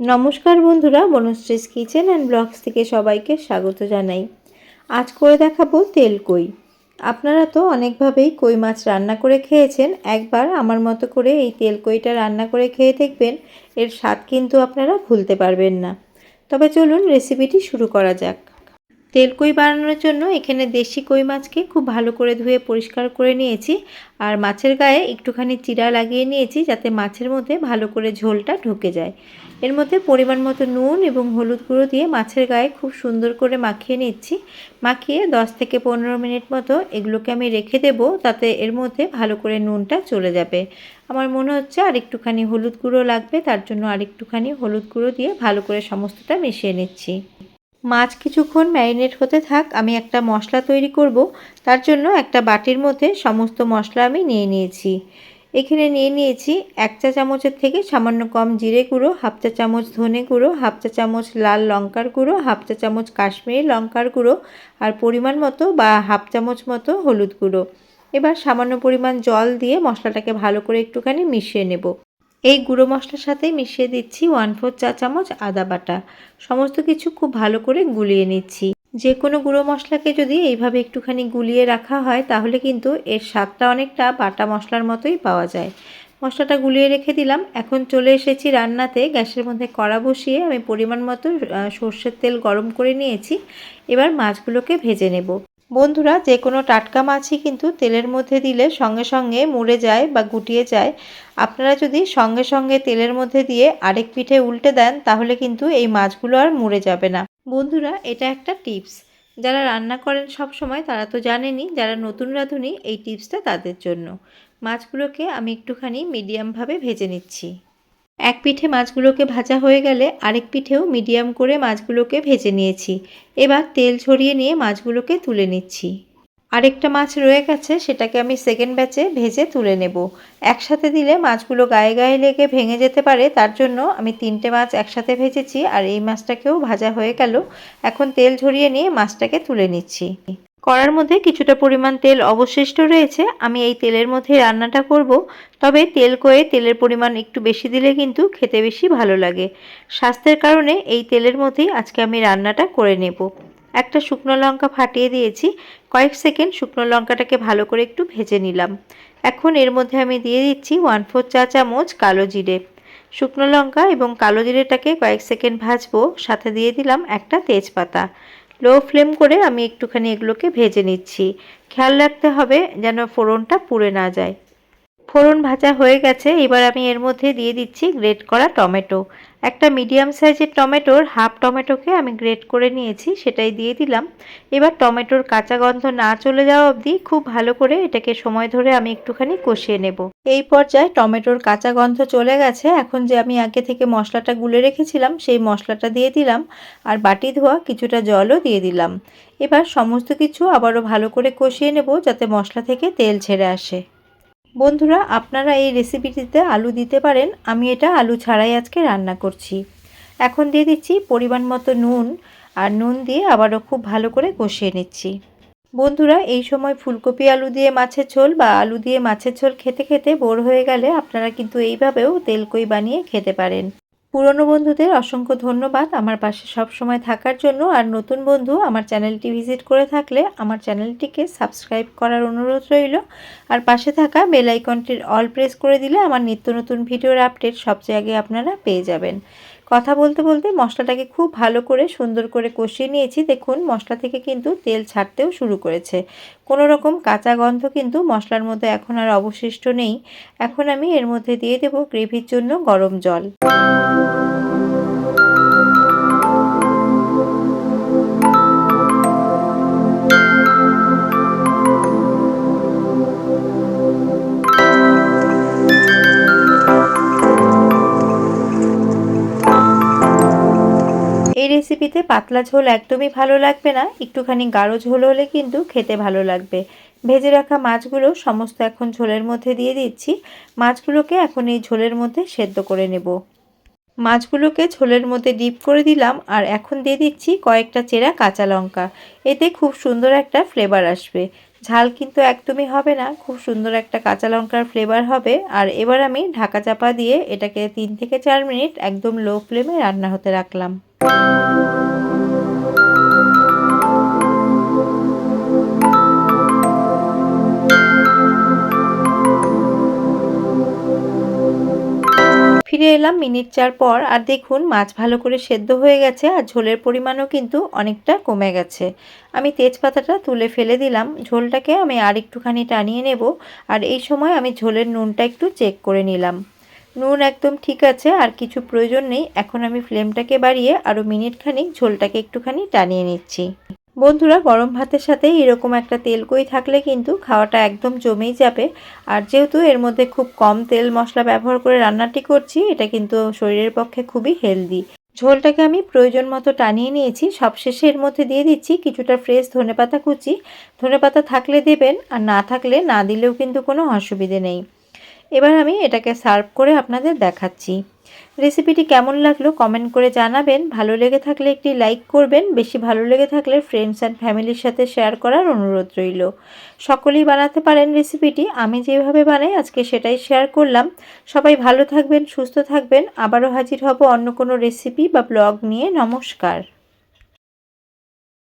নমস্কার বন্ধুরা, বনশ্রীস kitchen and blogs থেকে সবাইকে স্বাগত জানাই। আজ করে দেখাবো তেল কই। আপনারা তো অনেকভাবেই কই মাছ রান্না করে খেয়েছেন, একবার আমার মতো করে এই তেল কইটা রান্না করে খেয়ে দেখবেন, এর স্বাদ কিন্তু আপনারা ভুলতে পারবেন না। তবে চলুন রেসিপিটি শুরু করা যাক। তেল কই বানানোর জন্য এখানে দেশি কই মাছকে খুব ভালো করে ধুয়ে পরিষ্কার করে নিয়েছি। আর মাছের গায়ে একটুখানি চিরা লাগিয়ে নিয়েছি যাতে মাছের মধ্যে ভালো করে ঝোলটা ঢুকে যায়। এর মধ্যে পরিমাণ মতো নুন এবং হলুদ গুঁড়ো দিয়ে মাছের গায়ে খুব সুন্দর করে মাখিয়ে নিচ্ছি। মাখিয়ে 10 থেকে পনেরো মিনিট মতো এগুলোকে আমি রেখে দেবো তাতে এর মধ্যে ভালো করে নুনটা চলে যাবে। আমার মনে হচ্ছে আর একটুখানি হলুদ গুঁড়ো লাগবে, তার জন্য আর একটুখানি হলুদ গুঁড়ো দিয়ে ভালো করে সমস্তটা মিশিয়ে নিচ্ছি। মাছ কিছুক্ষণ ম্যারিনেট হতে থাক, আমি একটা মশলা তৈরি করব। তার জন্য একটা বাটির মধ্যে সমস্ত মশলা আমি নিয়ে নিয়েছি। এখানে নিয়ে নিয়েছি এক চা চামচের থেকে সামান্য কম জিরে গুঁড়ো, হাফ চা চামচ ধনে গুঁড়ো, হাফ চা চামচ লাল লঙ্কার গুঁড়ো, হাফ চা চামচ কাশ্মীরি লঙ্কার গুঁড়ো আর পরিমাণ মতো বা হাফ চামচ মতো হলুদ গুঁড়ো। এবার সামান্য পরিমাণ জল দিয়ে মশলাটাকে ভালো করে একটুখানি মিশিয়ে নেব। এই গুঁড়ো মশলার সাথে মিশিয়ে দিচ্ছি ওয়ান ফোর চা চামচ আদা বাটা। সমস্ত কিছু খুব ভালো করে গুলিয়ে নিচ্ছি। যে কোনো গুঁড়ো মশলাকে যদি এইভাবে একটুখানি গুলিয়ে রাখা হয়, তাহলে কিন্তু এর স্বাদটা অনেকটা বাটা মশলার মতোই পাওয়া যায়। মশলাটা গুলিয়ে রেখে দিলাম। এখন চলে এসেছি রান্নাতে। গ্যাসের মধ্যে কড়া বসিয়ে আমি পরিমাণ মতো সর্ষের তেল গরম করে নিয়েছি। এবার মাছগুলোকে ভেজে নেব। বন্ধুরা, যে কোনো টাটকা মাছই কিন্তু তেলের মধ্যে দিলে সঙ্গে সঙ্গে মুড়ে যায় বা গুটিয়ে যায়। আপনারা যদি সঙ্গে সঙ্গে তেলের মধ্যে দিয়ে আরেক পিঠে উল্টে দেন, তাহলে কিন্তু এই মাছগুলো আর মুড়ে যাবে না। বন্ধুরা, এটা একটা টিপস। যারা রান্না করেন সব সময় তারা তো জানেনই, যারা নতুন রাঁধুনি, এই টিপসটা তাদের জন্য। মাছগুলোকে আমি একটুখানি মিডিয়ামভাবে ভেজে নিচ্ছি। এক পিঠে মাছগুলোকে ভাজা হয়ে গেলে আরেক পিঠেও মিডিয়াম করে মাছগুলোকে ভেজে নিয়েছি। এবার তেল ছড়িয়ে নিয়ে মাছগুলোকে তুলে নিচ্ছি। আরেকটা মাছ রয়ে গেছে, সেটাকে আমি সেকেন্ড ব্যাচে ভেজে তুলে নেব। একসাথে দিলে মাছগুলো গায়ে গায়ে লেগে ভেঙে যেতে পারে, তার জন্য আমি তিনটে মাছ একসাথে ভেজেছি আর এই মাছটাকেও ভাজা হয়ে গেল। এখন তেল ঝরিয়ে নিয়ে মাছটাকে তুলে নিচ্ছি। কড়ার মধ্যে কিছুটা পরিমাণ তেল অবশিষ্ট রয়েছে। আমি এই তেলের মধ্যে রান্নাটা করব। তবে তেল কয়ে তেলের পরিমাণ একটু বেশি দিলে কিন্তু খেতে বেশি ভালো লাগে। স্বাস্থ্যের কারণে এই তেলের মধ্যেই আজকে আমি রান্নাটা করে নেব। একটা শুকনো লঙ্কা ফাটিয়ে দিয়েছি। কয়েক সেকেন্ড শুকনো লঙ্কাটাকে ভালো করে একটু ভেজে নিলাম। এখন এর মধ্যে আমি দিয়ে দিচ্ছি ওয়ান ফোর চা চামচ কালো জিরে। শুকনো লঙ্কা এবং কালো জিরেটাকে কয়েক সেকেন্ড ভাজবো। সাথে দিয়ে দিলাম একটা তেজপাতা। লো ফ্লেম করে আমি একটুখানি এগুলোকে ভেজে নিচ্ছি। খেয়াল রাখতে হবে যেন ফোড়নটা পুড়ে না যায়। ফোড়ন ভাজা হয়ে গেছে, এবার আমি এর মধ্যে দিয়ে দিচ্ছি গ্রেট করা টমেটো। একটা মিডিয়াম সাইজের টমেটোর হাফ টমেটোকে আমি গ্রেট করে নিয়েছি, সেটাই দিয়ে দিলাম। এবার টমেটোর কাঁচা গন্ধ না চলে যাওয়া অবধি খুব ভালো করে এটাকে সময় ধরে আমি একটুখানি কষিয়ে নেব। এই পর্যায়ে টমেটোর কাঁচা গন্ধ চলে গেছে, এখন যে আমি আগে থেকে মশলাটা গুলে রেখেছিলাম, সেই মশলাটা দিয়ে দিলাম আর বাটি ধোয়া কিছুটা জলও দিয়ে দিলাম। এবার সমস্ত কিছু আবারও ভালো করে কষিয়ে নেব যাতে মশলা থেকে তেল ছেড়ে আসে। বন্ধুরা, আপনারা এই রেসিপিটিতে আলু দিতে পারেন। আমি এটা আলু ছাড়াই আজকে রান্না করছি। এখন দিয়ে দিচ্ছি পরিমাণ মতো নুন আর নুন দিয়ে আবারও খুব ভালো করে কষিয়ে নিচ্ছি। বন্ধুরা, এই সময় ফুলকপি আলু দিয়ে মাছের ঝোল বা আলু দিয়ে মাছের ঝোল খেতে খেতে বোর হয়ে গেলে আপনারা কিন্তু এইভাবেও তেলকই বানিয়ে খেতে পারেন। পুরনো বন্ধুদের অসংখ্য ধন্যবাদ আমার পাশে সব সময় থাকার জন্য। আর নতুন বন্ধু আমার চ্যানেলটি ভিজিট করে থাকলে আমার চ্যানেলটিকে সাবস্ক্রাইব করার অনুরোধ রইল। আর পাশে থাকা বেল আইকনটির অল প্রেস করে দিলে আমার নিত্য নতুন ভিডিওর আপডেট সবচেয়ে আগে আপনারা পেয়ে যাবেন। কথা বলতে বলতে মশলাটাকে খুব ভালো করে সুন্দর করে কষিয়ে নিয়েছি। দেখুন, মশলা থেকে কিন্তু তেল ছাড়তেও শুরু করেছে। কোনো রকম কাঁচা গন্ধ কিন্তু মশলার মধ্যে এখন আর অবশিষ্ট নেই। এখন আমি এর মধ্যে দিয়ে দেব গ্রেভির জন্য গরম জল। রেসিপিতে পাতলা ঝোল একদমই ভালো লাগবে না, একটুখানি গাঢ় ঝোল হলে কিন্তু খেতে ভালো লাগবে। ভেজে রাখা মাছগুলো সমস্ত এখন ঝোলের মধ্যে দিয়ে দিচ্ছি। মাছগুলোকে এখন এই ঝোলের মধ্যে সেদ্ধ করে নেব। মাছগুলোকে ঝোলের মধ্যে ডিপ করে দিলাম আর এখন দিয়ে দিচ্ছি কয়েকটা চেরা কাঁচা লঙ্কা। এতে খুব সুন্দর একটা ফ্লেভার আসবে। ঝাল কিন্তু একদমই হবে না, খুব সুন্দর একটা কাঁচা লঙ্কার ফ্লেভার হবে। আর এবার আমি ঢাকা চাপা দিয়ে এটাকে তিন থেকে চার মিনিট একদম লো ফ্লেমে রান্না হতে রাখলাম। ফিরে এলাম মিনিট চার পর, আর দেখুন মাছ ভালো করে সেদ্ধ হয়ে গেছে আর ঝোলের পরিমাণও কিন্তু অনেকটা কমে গেছে। আমি তেজপাতাটা তুলে ফেলে দিলাম, ঝোলটাকে আমি আর একটুখানি টানিয়ে নেব, আর এই সময় আমি ঝোলের নুনটা একটু চেক করে নিলাম। নুন একদম ঠিক আছে, আর কিছু প্রয়োজন নেই, এখন আমি ফ্লেমটাকে বাড়িয়ে আরও মিনিট খানিক ঝোলটাকে একটুখানি টানিয়ে নিচ্ছি। বন্ধুরা, গরম ভাতের সাথে এরকম একটা তেলকই থাকলে কিন্তু খাওয়াটা একদম জমেই যাবে। আর যেহেতু এর মধ্যে খুব কম তেল মশলা ব্যবহার করে রান্নাটি করছি, এটা কিন্তু শরীরের পক্ষে খুবই হেলদি। ঝোলটাকে আমি প্রয়োজন মতো টানিয়ে নিয়েছি। সবশেষে এর মধ্যে দিয়ে দিচ্ছি কিছুটা ফ্রেশ ধনেপাতা কুচি। ধনেপাতা থাকলে দেবেন, আর না থাকলে না দিলেও কিন্তু কোনো অসুবিধে নেই। এবার আমি এটাকে সার্ভ করে আপনাদের দেখাচ্ছি। রেসিপিটি কেমন লাগল কমেন্ট করে জানাবেন। ভালো লেগে থাকলে একটি লাইক করবেন। বেশি ভালো লেগে থাকলে ফ্রেন্ডস অ্যান্ড ফ্যামিলির সাথে শেয়ার করার অনুরোধ রইল। সকলেই বানাতে পারেন রেসিপিটি। আমি যেভাবে বানাই আজকে সেটাই শেয়ার করলাম। সবাই ভালো থাকবেন, সুস্থ থাকবেন। আবারও হাজির হব অন্য কোনো রেসিপি বা ব্লগ নিয়ে। নমস্কার।